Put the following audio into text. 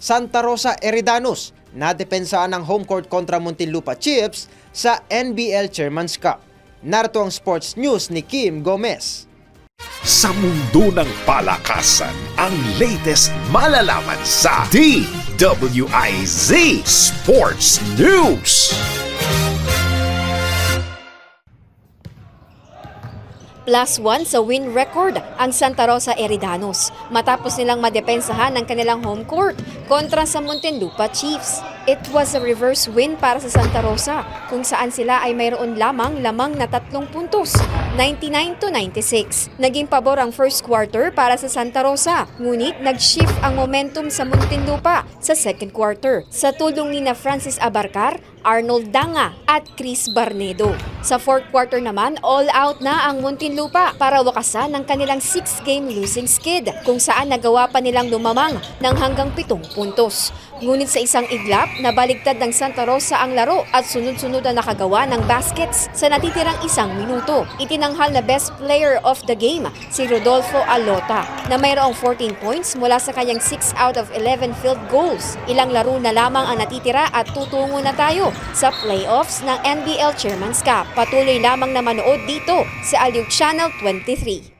Santa Rosa Eridanos na depensaan ng home court kontra Muntinlupa Chiefs sa NBL Chairman's Cup. Narito ang sports news ni Kim Gomez. Sa mundo ng palakasan, ang latest malalaman sa DWIZ Sports News. Plus one sa win record ang Santa Rosa Eridanos matapos nilang madepensahan ng kanilang home court kontra sa Muntinlupa Chiefs. It was a reverse win para sa Santa Rosa kung saan sila ay mayroon lamang lamang na tatlong puntos, 99 to 96. Naging pabor ang first quarter para sa Santa Rosa, ngunit nag-shift ang momentum sa Muntinlupa sa second quarter sa tulong ni na Francis Abarcar, Arnold Danga at Chris Barnedo. Sa fourth quarter naman, all out na ang Muntinlupa para wakasan ang kanilang six-game losing skid kung saan nagawa pa nilang lumamang ng hanggang pitong puntos. Ngunit sa isang iglap, nabaligtad ng Santa Rosa ang laro at sunod-sunod na nakagawa ng baskets sa natitirang isang minuto. Itinanghal na best player of the game si Rodolfo Alota na mayroong 14 points mula sa kanyang 6 out of 11 field goals. Ilang laro na lamang ang natitira at tutungo na tayo sa playoffs ng NBL Chairman's Cup. Patuloy lamang na manood dito sa Aliw Channel 23.